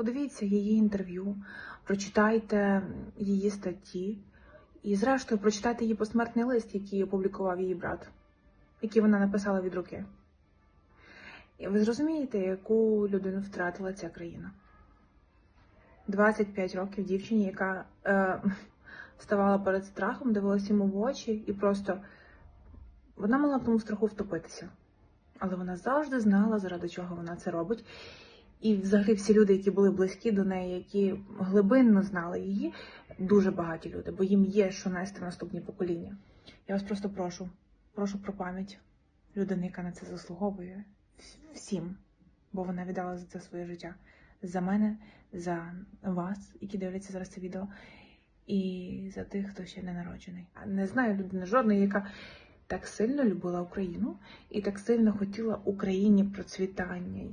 Подивіться її інтерв'ю, прочитайте її статті і, зрештою, прочитайте її посмертний лист, який опублікував її брат, який вона написала від руки. І ви зрозумієте, яку людину втратила ця країна. 25 років дівчині, яка е, ставала перед страхом, дивилася йому в очі і просто вона могла в тому страху втопитися. Але вона завжди знала, заради чого вона це робить. І взагалі всі люди, які були близькі до неї, які глибинно знали її, дуже багаті люди, бо їм є що нести в наступні покоління. Я вас просто прошу, прошу про пам'ять людини, яка на це заслуговує всім, бо вона віддала за це своє життя. За мене, за вас, які дивляться зараз це відео, і за тих, хто ще не народжений. А Не знаю людини жодної, яка так сильно любила Україну і так сильно хотіла Україні процвітання,